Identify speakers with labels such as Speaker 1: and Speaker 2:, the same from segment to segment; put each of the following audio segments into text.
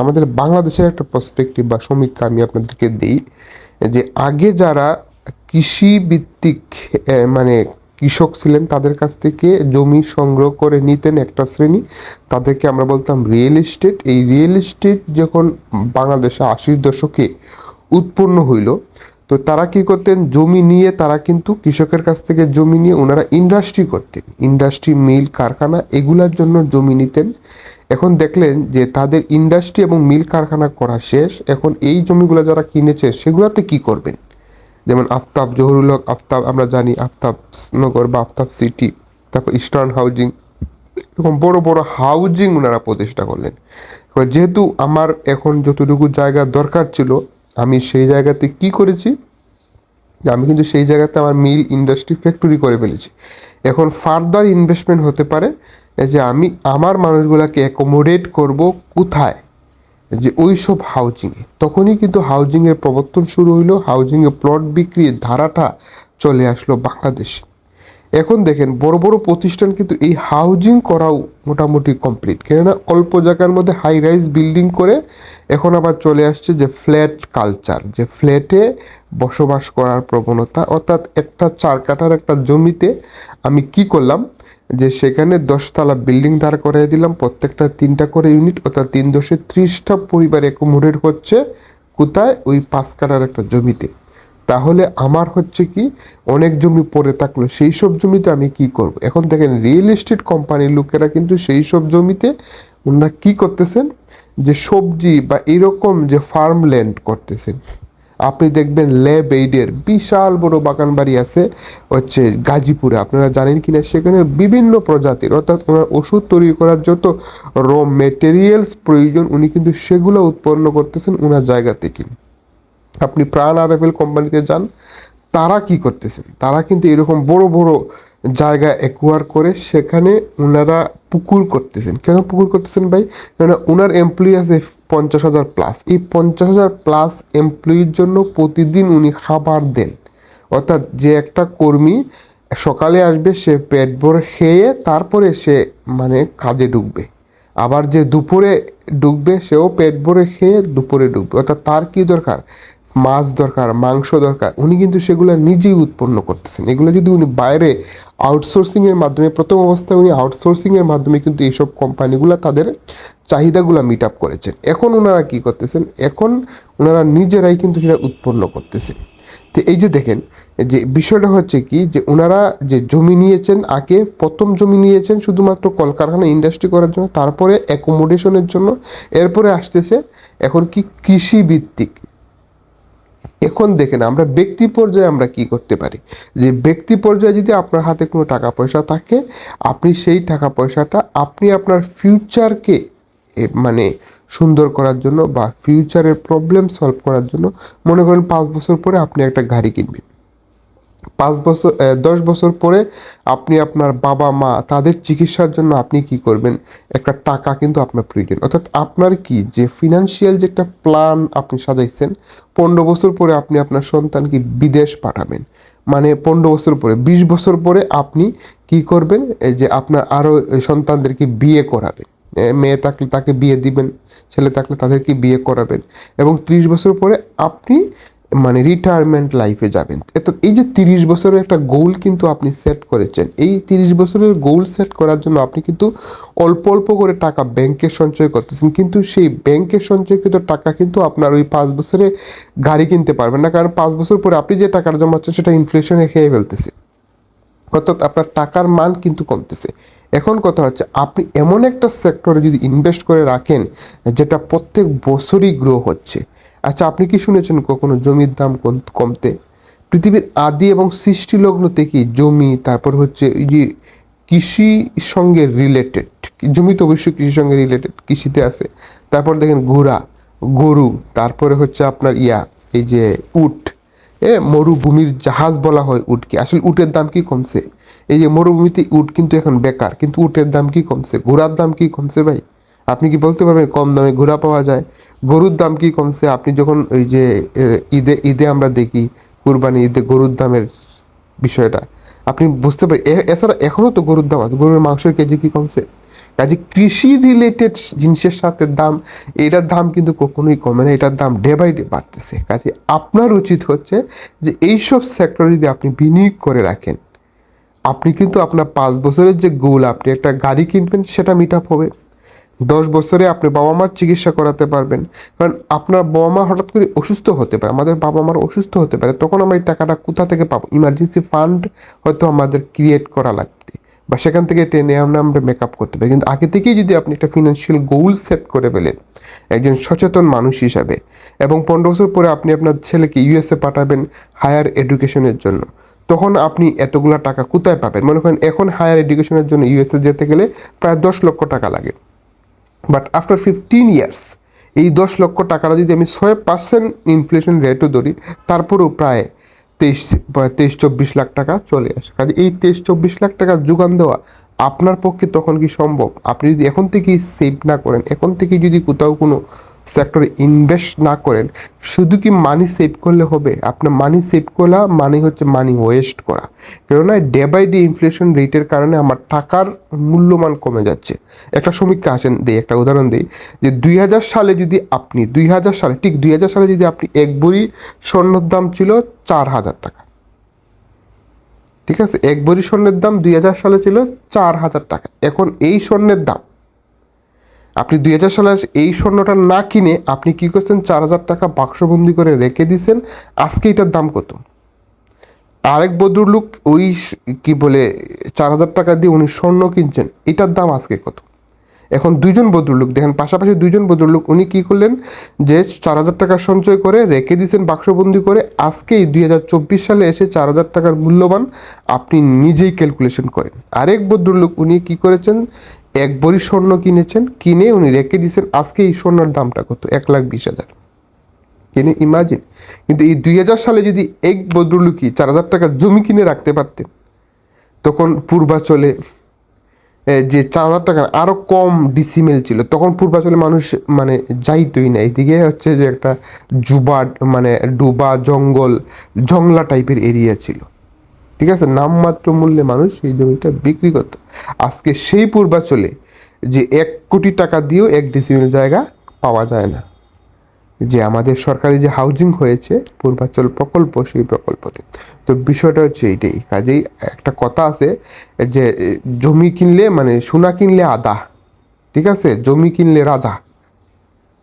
Speaker 1: আমাদের বাংলাদেশের একটা পার্সপেক্টিভ বা সমীক্ষা আমি আপনাদেরকে দিই, যে আগে যারা কৃষি ভিত্তিক মানে কৃষক ছিলেন তাদের কাছ থেকে জমি সংগ্রহ করে নিতেন একটা শ্রেণি। তাদেরকে আমরা বলতাম রিয়েল এস্টেট এই রিয়েল এস্টেট যখন বাংলাদেশে আশির দশকে উৎপন্ন হইল তো তারা কি করতেন? জমি নিয়ে তারা কিন্তু কৃষকের কাছ থেকে জমি নিয়ে ওনারা ইন্ডাস্ট্রি করতেন। ইন্ডাস্ট্রি মিল কারখানা এগুলার জন্য জমি নিতেন। এখন দেখলেন যে তাদের ইন্ডাস্ট্রি এবং মিল কারখানা করা শেষ। এখন এই জমিগুলো যারা কিনেছে, সেগুলোতে কি করবেন? যেমন আফতাব জহুরুল হক, আফতাব, আমরা জানি আফতাব নগর বা আফতাব সিটি তারপর ইস্টার্ন হাউজিং এরকম বড় বড় হাউজিং ওনারা প্রতিষ্ঠা করলেন। যেহেতু আমার এখন যতটুকু জায়গা দরকার ছিল আমি সেই জায়গাতে কি করেছি? আমি কিন্তু সেই জায়গাতে আমার মিল ইন্ডাস্ট্রি ফ্যাক্টরি করে ফেলেছি। এখন ফার্দার ইনভেস্টমেন্ট হতে পারে যে আমি আমার মানুষগুলোকে অ্যাকোমোডেট করব কোথায়? যে ওই সব হাউজিংয়ে তখনই কিন্তু হাউজিংয়ের প্রবর্তন শুরু হইল হাউজিংয়ে প্লট বিক্রির ধারাটা চলে আসলো বাংলাদেশে। এখন দেখেন বড় বড় প্রতিষ্ঠান কিন্তু এই হাউজিং করাও মোটামুটি কমপ্লিট কেননা অল্প জায়গার মধ্যে হাই রাইজ বিল্ডিং করে এখন আবার চলে আসছে যে ফ্ল্যাট কালচার যে ফ্ল্যাটে বসবাস করার প্রবণতা। অর্থাৎ একটা চার কাঠার একটা জমিতে আমি কি করলাম যে সেখানে দশতলা বিল্ডিং দাঁড় করিয়ে দিলাম, প্রত্যেকটা তিনটা করে ইউনিট অর্থাৎ তিন দশে ত্রিশটা পরিবার অ্যাকোমোডেট হচ্ছে কোথায়? ওই পাঁচ কাঠার একটা জমিতে। তাহলে আমার হচ্ছে কি, অনেক জমি পড়ে থাকল, সেই সব জমিতে আমি কি করব? এখন দেখেন রিয়েল এস্টেট কোম্পানির লোকেরা কিন্তু সেই সব জমিতে ওনারা কি করতেছেন? যে সবজি বা এরকম যে ফার্ম ল্যান্ড করতেছেন। আপনি দেখবেন ল্যাব এইডের বিশাল বড় বাগান বাড়ি আছে হচ্ছে গাজীপুরে। আপনারা জানেন কিনা, সেখানে বিভিন্ন প্রজাতির, অর্থাৎ ওনার ওষুধ তৈরি করার যত র মেটেরিয়ালস প্রয়োজন, উনি কিন্তু সেগুলো উৎপন্ন করতেছেন ওনার জায়গা থেকে। আপনি প্রাণ আরএফএল কোম্পানিতে যান, তারা কি করতেছেন তারা কিন্তু এরকম বড় বড় জায়গা অ্যাকোয়ার করে সেখানে ওনারা পুকুর করতেছেন। কেন পুকুর করতেছেন ভাই? কেন ওনার এমপ্লয়ি আছে পঞ্চাশ হাজার প্লাস এই পঞ্চাশ হাজার প্লাস এমপ্লয়ির জন্য প্রতিদিন উনি খাবার দেন। অর্থাৎ যে একটা কর্মী সকালে আসবে, সে পেট ভরে খেয়ে তারপরে সে মানে কাজে ঢুকবে। আবার যে দুপুরে ডুববে সেও পেট ভরে খেয়ে দুপুরে ডুববে অর্থাৎ তার কি দরকার? মাছ দরকার, মাংস দরকার, উনি কিন্তু সেগুলো নিজেই উৎপন্ন করতেছেন। এগুলো যদি উনি বাইরে আউটসোর্সিংয়ের মাধ্যমে, প্রথম অবস্থায় উনি আউটসোর্সিংয়ের মাধ্যমে কিন্তু এইসব কোম্পানিগুলো তাদের চাহিদাগুলো মিট আপ করেছেন। এখন ওনারা কী করতেছেন? এখন ওনারা নিজেরাই কিন্তু সেটা উৎপন্ন করতেছেন। তো এই যে দেখেন যে বিষয়টা হচ্ছে কি যে ওনারা যে জমি নিয়েছেন, আগে প্রথম জমি নিয়েছেন শুধুমাত্র কলকারখানা ইন্ডাস্ট্রি করার জন্য, তারপরে অ্যাকোমোডেশনের জন্য, এরপরে আসতেছে এখন কি কৃষি ভিত্তিক এখন দেখেন আমরা ব্যক্তি পর্যায়ে আমরা কি করতে পারি? যে ব্যক্তি পর্যায়ে যদি আপনার হাতে কোনো টাকা পয়সা থাকে, আপনি সেই টাকা পয়সাটা আপনি আপনার ফিউচারকে মানে সুন্দর করার জন্য বা ফিউচারের প্রবলেম সলভ করার জন্য, মনে করেন পাঁচ বছর পরে আপনি একটা গাড়ি কিনবেন। পাঁচ বছর দশ বছর পরে আপনি আপনার বাবা মা তাদের চিকিৎসার জন্য আপনি কি করবেন? একটা টাকা কিন্তু আপনার প্রয়োজন। অর্থাৎ আপনার কি? যে ফিনান্সিয়াল যে একটা প্ল্যান আপনি সাজাইছেন, পনেরো বছর পরে আপনি আপনার সন্তানকে বিদেশ পাঠাবেন। মানে পনেরো বছর পরে, বিশ বছর পরে আপনি কি করবেন? যে আপনার আরও সন্তানদেরকে বিয়ে করাবেন। মেয়ে থাকলে তাকে বিয়ে দিবেন, ছেলে থাকলে তাদেরকে বিয়ে করাবেন। এবং ত্রিশ বছর পরে আপনি মানে রিটায়ারমেন্ট লাইফে যাবেন। অর্থাৎ এই যে তিরিশ বছরের একটা গোল কিন্তু আপনি সেট করেছেন, এই তিরিশ বছরের গোল সেট করার জন্য আপনি কিন্তু অল্প অল্প করে টাকা ব্যাংকে সঞ্চয় করতেছেন, কিন্তু সেই ব্যাংকে সঞ্চয়কৃত টাকা কিন্তু আপনার ওই পাঁচ বছরে গাড়ি কিনতে পারবেন না, কারণ পাঁচ বছর পরে আপনি যে টাকাটা জমাচ্ছেন সেটা ইনফ্লেশনে খেয়ে ফেলতেছে। অর্থাৎ আপনার টাকার মান কিন্তু কমতেছে। এখন কথা হচ্ছে, আপনি এমন একটা সেক্টরে যদি ইনভেস্ট করে রাখেন, যেটা প্রত্যেক বছরই গ্রো হচ্ছে আচ্ছা আপনি কি শুনেছেন কখনো জমির দাম কম- কমতে? পৃথিবীর আদি এবং সৃষ্টি লগ্ন থেকেই জমি, তারপর হচ্ছে এই যে কৃষি সঙ্গে রিলেটেড জমি তো অবশ্যই কৃষির সঙ্গে রিলেটেড কৃষিতে আছে। তারপর দেখেন ঘোড়া, গরু, তারপরে হচ্ছে আপনার ইয়া, এই যে উট। এ, মরুভূমির জাহাজ বলা হয় উটকে। আসলে উটের দাম কি কমছে? এই যে মরুভূমিতে উট কিন্তু এখন বেকার, কিন্তু উটের দাম কি কমছে? ঘোড়ার দাম কি কমছে ভাই? আপনি কি বলতে পারবেন কম দামে ঘোড়া পাওয়া যায়? গরুর দাম কি কমছে? আপনি যখন ওই যে ঈদে ঈদে আমরা দেখি কুরবানি ঈদে গরুর দামের বিষয়টা, আপনি বুঝতে পারেন এছাড়া এখনও তো গরুর দাম আছে। গরুর মাংসের কেজি কি কমছে? কাজে কৃষি রিলেটেড জিনিসের সাথে দাম, এটার দাম কিন্তু কখনোই কমে না, এটার দাম ডে বাই ডে বাড়তেছে। কাজে আপনার উচিত হচ্ছে যে এইসব সেক্টরে যদি আপনি বিনিয়োগ করে রাখেন, আপনি কিন্তু আপনার পাঁচ বছরের যে গোল আপনি একটা গাড়ি কিনবেন, সেটা মিট আপ হবে। দশ বছরে আপনি বাবা মার চিকিৎসা করাতে পারবেন। কারণ আপনার বাবা মা হঠাৎ করে অসুস্থ হতে পারে, আমাদের বাবা মার অসুস্থ হতে পারে, তখন আমরা এই টাকাটা কোথা থেকে পাবো? ইমার্জেন্সি ফান্ড হয়তো আমাদের ক্রিয়েট করা লাগবে বা সেখান থেকে টেনে আমরা আমরা মেকআপ করতে পারি। কিন্তু আগে থেকেই যদি আপনি একটা ফিনান্সিয়াল গোল সেট করে ফেলেন একজন সচেতন মানুষ হিসাবে এবং পনেরো বছর পরে আপনি আপনার ছেলেকে ইউএসএ পাঠাবেন হায়ার এডুকেশনের জন্য, তখন আপনি এতগুলা টাকা কোথায় পাবেন? মনে করেন এখন হায়ার এডুকেশনের জন্য ইউএসএ যেতে গেলে প্রায় দশ লক্ষ টাকা লাগে। বাট আফটার ফিফটিন ইয়ার্স এই দশ লক্ষ টাকাটা যদি আমি ছয় পার্সেন্ট ইনফ্লেশন রেটও ধরি, তারপরেও প্রায় তেইশ তেইশ, চব্বিশ লাখ টাকা চলে আসে। কাজে এই তেইশ, চব্বিশ লাখ টাকা যোগান দেওয়া আপনার পক্ষে তখন কি সম্ভব? আপনি যদি এখন থেকেই সেভ না করেন, এখন থেকে যদি কোথাও কোনো সেক্টরে ইনভেস্ট না করেন, শুধু কি মানি সেভ করলে হবে? আপনার মানি সেভ করা মানে হচ্ছে মানি ওয়েস্ট করা। কেননা ডে বাই ডে ইনফ্লেশন রেটের কারণে আমার টাকার মূল্যমান কমে যাচ্ছে। একটা সমীক্ষা আসেন, দিই একটা উদাহরণ দিই, যে দুই হাজার সালে যদি আপনি, দুই হাজার সালে, ঠিক দুই হাজার সালে যদি আপনি এক বড়ি স্বর্ণের দাম ছিল চার হাজার টাকা। ঠিক আছে? এক বড়ি স্বর্ণের দাম দুই হাজার সালে ছিল চার হাজার টাকা। এখন এই স্বর্ণের দাম আপনি দুই হাজার সালের এই স্বর্ণটা না কিনে আপনি কি করছেন? চার হাজার টাকা বাক্সবন্দি করে রেখে দিয়েছেন। আজকে এটার দাম কত? আরেক ভদ্রলোক ওই কি বলে, চার হাজার টাকা দিয়ে উনি স্বর্ণ কিনছেন। এটার দাম আজকে কত? এখন দুইজন ভদ্রলোক দেখেন পাশাপাশি দুইজন ভদ্রলোক উনি কী করলেন যে চার হাজার টাকা সঞ্চয় করে রেখে দিয়েছেন বাক্সবন্দি করে। আজকেই দুই হাজার চব্বিশ সালে এসে চার হাজার টাকার মূল্যবান আপনি নিজেই ক্যালকুলেশন করেন। আরেক ভদ্রলোক উনি কী করেছেন? এক বড়ি স্বর্ণ কিনেছেন, কিনে উনি রেখে দিয়েছেন। আজকে এই স্বর্ণের দামটা কত? এক লাখ বিশ হাজার। কিনে ইমাজিন কিন্তু এই দুই হাজার সালে যদি এক ভদ্রলোকই চার হাজার টাকা জমি কিনে রাখতে পারতেন, তখন পূর্বাচলে যে চার হাজার টাকা আরও কম ডিসিমেল ছিল, তখন পূর্বাচলে মানুষ মানে যাইতই না। এইদিকে হচ্ছে যে একটা জুবা মানে ডুবা জঙ্গল, জংলা টাইপের এরিয়া ছিল। ঠিক আছে? নামমাত্র মূল্যে মানুষ সেই জমিটা বিক্রি করত। আজকে সেই পূর্বাচলে যে এক কোটি টাকা দিয়েও এক ডিসিমেল জায়গা পাওয়া যায় না। যে আমাদের সরকারি যে হাউজিং হয়েছে, পূর্বাচল প্রকল্প সেই প্রকল্পতে। তো বিষয়টা হচ্ছে এইটাই। কাজেই একটা কথা আছে যে জমি কিনলে মানে সোনা কিনলে আদা, ঠিক আছে? জমি কিনলে রাজা।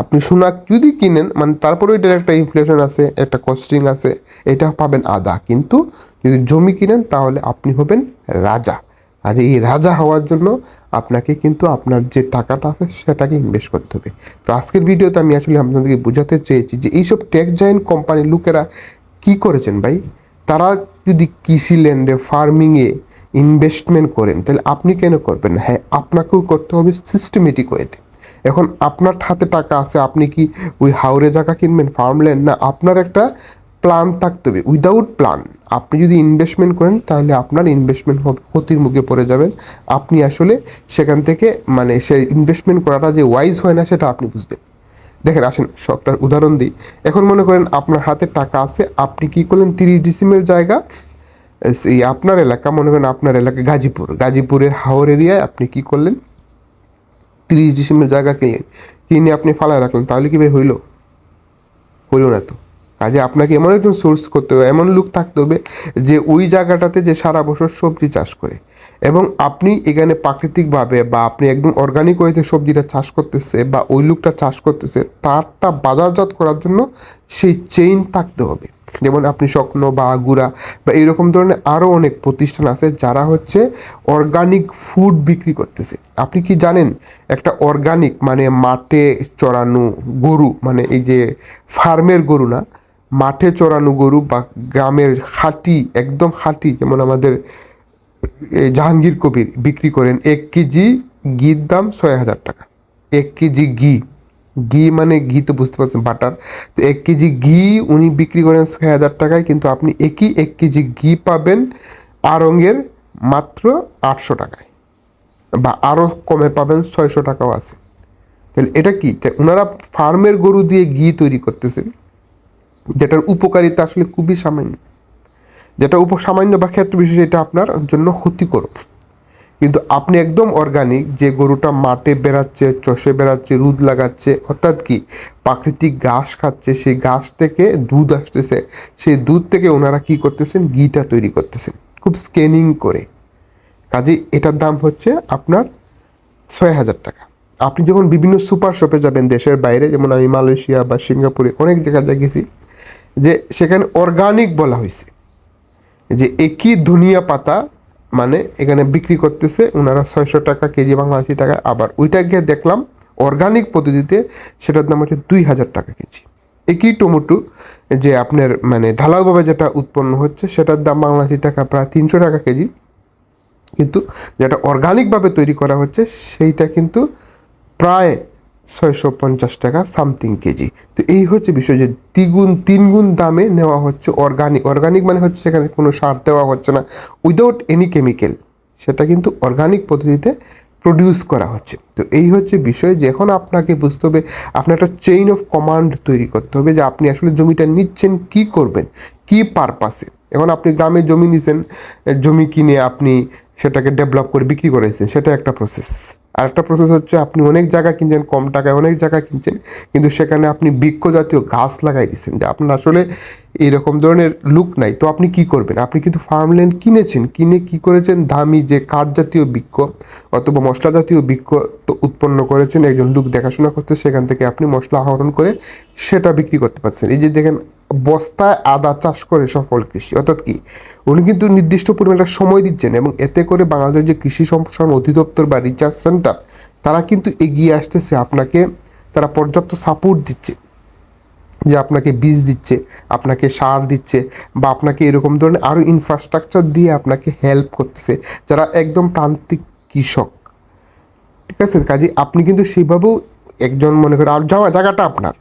Speaker 1: আপনি সোনা যদি কিনেন মানে তারপরে এটার একটা ইনফ্লেশন আছে, একটা কস্টিং আছে, এটা পাবেন আদা। কিন্তু যদি জমি কিনেন, তাহলে আপনি হবেন রাজা। আর এই রাজা হওয়ার জন্য আপনাকে কিন্তু আপনার যে টাকাটা আছে, সেটাকে ইনভেস্ট করতে হবে। তো আজকের ভিডিওতে আমি আসলে আপনাদেরকে বোঝাতে চেয়েছি যে এইসব টেক জায়েন্ট কোম্পানির লোকেরা কি করেছেন ভাই? তারা যদি কৃষি ল্যান্ডে ফার্মিংয়ে ইনভেস্টমেন্ট করেন, তাহলে আপনি কেন করবেন হ্যাঁ আপনাকেও করতে হবে সিস্টেমেটিক ওয়েতে এখন আপনার হাতে টাকা আছে, আপনি কি ওই হাওড়ে জায়গা কিনবেন ফার্মল্যান্ড না, আপনার একটা প্ল্যান থাকতে হবে উইদাউট প্ল্যান আপনি যদি ইনভেস্টমেন্ট করেন, তাহলে আপনার ইনভেস্টমেন্ট হবে ক্ষতির মুখে পড়ে যাবেন। আপনি আসলে সেখান থেকে মানে সে ইনভেস্টমেন্ট করাটা যে ওয়াইজ হয় না, সেটা আপনি বুঝবেন। দেখেন, আসেন সবটা উদাহরণ দিই। এখন মনে করেন আপনার হাতে টাকা আছে, আপনি কি করলেন, তিরিশ ডিসিমেল জায়গা? সেই আপনার এলাকা, মনে করেন আপনার এলাকা গাজীপুর। গাজীপুরের হাওর এরিয়ায় আপনি কি করলেন? তিরিশ ডিসেম্বর জায়গা কিনলেন, কিনে আপনি ফালায় রাখলেন, তাহলে কি ভাই হইল? হইল না তো। কাজে আপনাকে এমন একজন সোর্স করতে হবে, এমন লোক থাকতে হবে যে ওই জায়গাটাতে যে সারা বছর সবজি চাষ করে। এবং আপনি এখানে প্রাকৃতিকভাবে বা আপনি একদম অর্গানিক ওয়েতে সবজিটা চাষ করতেছে বা ওই লোকটা চাষ করতেছে, তারটা বাজারজাত করার জন্য সেই চেইন থাকতে হবে। যেমন আপনি স্বপ্ন বা আগুরা বা এরকম ধরনের আরও অনেক প্রতিষ্ঠান আছে যারা হচ্ছে অর্গানিক ফুড বিক্রি করতেছে। আপনি কি জানেন একটা অর্গানিক মানে মাঠে চড়ানো গরু মানে এই যে ফার্মের গরু না, মাঠে চড়ানো গরু বা গ্রামের খাঁটি একদম খাঁটি যেমন আমাদের জাহাঙ্গীর কবির বিক্রি করেন এক কেজি ঘির দাম ছয় হাজার টাকা। এক কেজি ঘি ঘি মানে ঘি তো বুঝতে পারছেন, বাটার। তো এক কেজি ঘি উনি বিক্রি করেন ছয় হাজার টাকায়, কিন্তু আপনি একই এক কেজি ঘি পাবেন আরঙের মাত্র আটশো টাকায়। বা আরও কমে পাবেন ছয়শো টাকাও আছে। তাহলে এটা কি? ওনারা ফার্মের গরু দিয়ে ঘি তৈরি করতেছেন, যেটার উপকারিতা আসলে খুবই সামান্য। যেটা উপ সামান্য বা ক্ষেত্র বিশেষে এটা আপনার জন্য ক্ষতিকর। কিন্তু আপনি একদম অর্গানিক যে গরুটা মাঠে বেড়াচ্ছে, চষে বেড়াচ্ছে রুদ লাগাচ্ছে, অর্থাৎ কি প্রাকৃতিক ঘাস খাচ্ছে, সেই ঘাস থেকে দুধ আসতেছে। সেই দুধ থেকে ওনারা কি করতেছেন? ঘিটা তৈরি করতেছেন। খুব স্ক্যানিং করে। কাজে এটার দাম হচ্ছে আপনার ছয় হাজার টাকা। আপনি যখন বিভিন্ন সুপার শপে যাবেন দেশের বাইরে, যেমন আমি মালয়েশিয়া বা সিঙ্গাপুরে অনেক জায়গায় গেছি, যে সেখানে অর্গানিক বলা হয়েছে। যে একই ধনিয়া পাতা মানে এখানে বিক্রি করতেছে ওনারা ছয়শো টাকা কেজি বাংলাদেশি টাকা। আবার ওইটা গিয়ে দেখলাম অর্গানিক পদ্ধতিতে সেটার দাম হচ্ছে দুই হাজার টাকা কেজি। একই টমেটো, যে আপনার মানে ঢালাওভাবে যেটা উৎপন্ন হচ্ছে সেটার দাম বাংলাদেশি টাকা প্রায় তিনশো টাকা কেজি। কিন্তু যেটা অর্গানিকভাবে তৈরি করা হচ্ছে সেইটা কিন্তু প্রায় ছয়শো পঞ্চাশ টাকা সামথিং কেজি। তো এই হচ্ছে বিষয় যে দ্বিগুণ, তিনগুণ দামে নেওয়া হচ্ছে অর্গানিক অর্গানিক মানে হচ্ছে সেখানে কোনো সার দেওয়া হচ্ছে না। উইদাউট এনি কেমিক্যাল সেটা কিন্তু অর্গানিক পদ্ধতিতে প্রডিউস করা হচ্ছে। তো এই হচ্ছে বিষয় যে এখন আপনাকে বুঝতে হবে, আপনার একটা চেইন অফ কমান্ড তৈরি করতে হবে যে আপনি আসলে জমিটা নিচ্ছেন, কি করবেন, কি পারপাসে এখন আপনি গ্রামে জমি নিছেন জমি কিনে আপনি সেটাকে ডেভেলপ করে বিক্রি করেছেন, সেটা একটা প্রসেস আর একটা প্রসেস হচ্ছে আপনি অনেক জায়গা কিনছেন, কম টাকায় অনেক জায়গা কিনছেন, কিন্তু সেখানে আপনি বৃক্ষ জাতীয় গাছ লাগাই দিচ্ছেন, যে আপনার আসলে এইরকম ধরনের লুক নাই। তো আপনি কি করবেন? আপনি কিন্তু ফার্মল্যান্ড কিনেছেন, কিনে কি করেছেন? দামি যে কাঠ জাতীয় বৃক্ষ অথবা মশলা জাতীয় বৃক্ষ তো উৎপন্ন করেছেন, একজন লোক দেখাশোনা করতে সেখান থেকে আপনি মশলা আহরণ করে সেটা বিক্রি করতে পারছেন। এই যে দেখেন বস্তায় আদা চাষ করে সফল কৃষি। অর্থাৎ কি, উনি কিন্তু নির্দিষ্ট পরিমাণে সময় দিচ্ছেন এবং এতে করে বাংলাদেশের যে কৃষি সম্প্রসারণ অধিদপ্তর বা রিসার্চ সেন্টার তারা কিন্তু এগিয়ে আসতেছে, আপনাকে তারা পর্যাপ্ত সাপোর্ট দিচ্ছে। যে আপনাকে বীজ দিচ্ছে, আপনাকে সার দিচ্ছে বা আপনাকে এরকম ধরনের আরও ইনফ্রাস্ট্রাকচার দিয়ে আপনাকে হেল্প করতেছে, যারা একদম প্রান্তিক কৃষক। ঠিক আছে? কাজে আপনি কিন্তু সেইভাবেও একজন মনে করেন, আর জায়গাটা আপনার।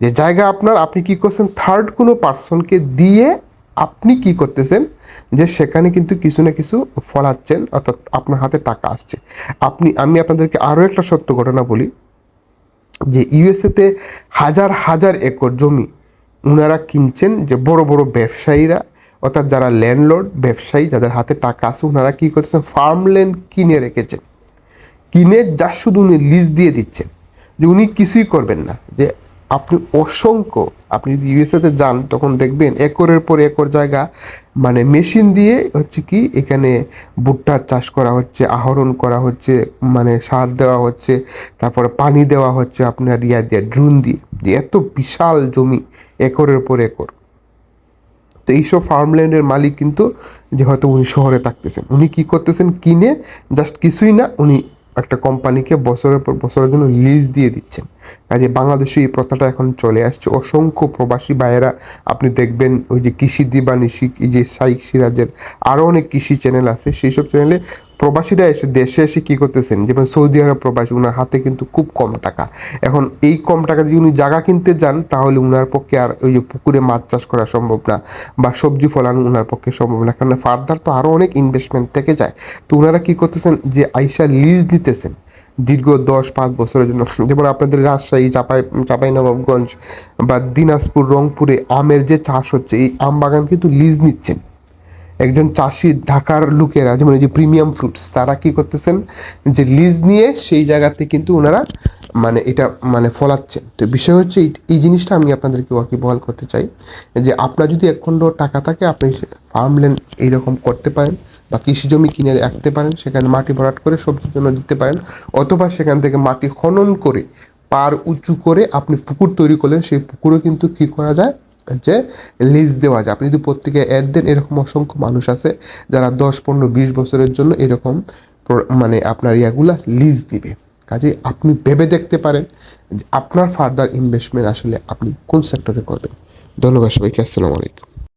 Speaker 1: যে জায়গা আপনার, আপনি কি করছেন? থার্ড কোনো পার্সনকে দিয়ে আপনি কি করতেছেন? যে সেখানে কিন্তু কিছু না কিছু ফলাচ্ছেন অর্থাৎ আপনার হাতে টাকা আসছে। আপনি, আমি আপনাদেরকে আরও একটা সত্য ঘটনা বলি। যে ইউএসএতে হাজার হাজার একর জমি ওনারা কিনছেন, যে বড় বড় ব্যবসায়ীরা, অর্থাৎ যারা ল্যান্ডলর্ড ব্যবসায়ী, যাদের হাতে টাকা আছে ওনারা কী করতেছেন? ফার্মল্যান্ড কিনে রেখেছেন। কিনে যা শুধু উনি লিজ দিয়ে দিচ্ছেন। যে উনি কিছুই করবেন না। যে আপনি অসংখ্য, আপনি যদি ইউএসএতে যান, তখন দেখবেন একরের পর একর জায়গা মানে মেশিন দিয়ে হচ্ছে কি, এখানে ভুট্টার চাষ করা হচ্ছে, আহরণ করা হচ্ছে মানে সার দেওয়া হচ্ছে, তারপরে পানি দেওয়া হচ্ছে আপনার ইয়া দিয়ে, ড্রোন দিয়ে এত বিশাল জমি একরের পর একর। তো এইসব ফার্মল্যান্ডের মালিক কিন্তু যে হয়তো উনি শহরে থাকতেছেন, উনি কি করতেছেন? কিনে জাস্ট কিছুই না, উনি একটা কোম্পানিকে বছরের পর বছরের জন্য লিজ দিয়ে দিচ্ছেন। কাজে বাংলাদেশে এই প্রথাটা এখন চলে আসছে। অসংখ্য প্রবাসী ভাইয়েরা, আপনি দেখবেন ওই যে কৃষি দিবানিশি এই যে সাইক সিরাজের আরও অনেক কৃষি চ্যানেল আছে। সেই সব চ্যানেলে প্রবাসীরা এসে দেশে এসে কী করতেছেন? যেমন সৌদি আরব প্রবাসী ওনার হাতে কিন্তু খুব কম টাকা। এখন এই কম টাকা যদি উনি জায়গা কিনতে যান, তাহলে উনার পক্ষে আর ওই যে পুকুরে মাছ চাষ করা সম্ভব না বা সবজি ফলানো উনার পক্ষে সম্ভব না। কারণ ফার্দার তো আরও অনেক ইনভেস্টমেন্ট থেকে যায়। তো ওনারা কী করতেছেন? যে আইসা লিজ নিতেছেন দীর্ঘ দশ পাঁচ বছরের জন্য। যেমন আপনাদের রাজশাহী, চাপাই চাপাই নবাবগঞ্জ বা দিনাজপুর, রংপুরে আমের যে চাষ হচ্ছে, এই আম বাগান কিন্তু লিজ নিচ্ছেন। একজন চাষি ঢাকার লোকেরা, যেমন এই যে প্রিমিয়াম ফ্রুটস, তারা কি করতেছেন? যে লিজ নিয়ে সেই জায়গাতে কিন্তু ওনারা মানে এটা মানে ফলাচ্ছেন। তো বিষয় হচ্ছে এই- জিনিসটা আমি আপনাদেরকে ওয়াকিবহাল করতে চাই যে আপনার যদি এক খণ্ড টাকা থাকে, আপনি ফার্মল্যান্ড এইরকম করতে পারেন বা কৃষি জমি কিনে রাখতে পারেন, সেখানে মাটি ভরাট করে সবজির জন্য দিতে পারেন, অথবা সেখান থেকে মাটি খনন করে পার উঁচু করে আপনি পুকুর তৈরি করলেন, সেই পুকুরও কিন্তু কী করা যায়? যে লিজ দেওয়া যায়। আপনি যদি প্রত্যেকে অ্যাড দেন, এরকম অসংখ্য মানুষ আছে যারা দশ, পনেরো, বিশ বছরের জন্য এরকম মানে আপনার ইয়াগুলা লিজ দিবে। কাজে আপনি ভেবে দেখতে পারেন যে আপনার ফার্দার ইনভেস্টমেন্ট আসলে আপনি কোন সেক্টরে করবেন। ধন্যবাদ সবাইকে, আসসালামু আলাইকুম।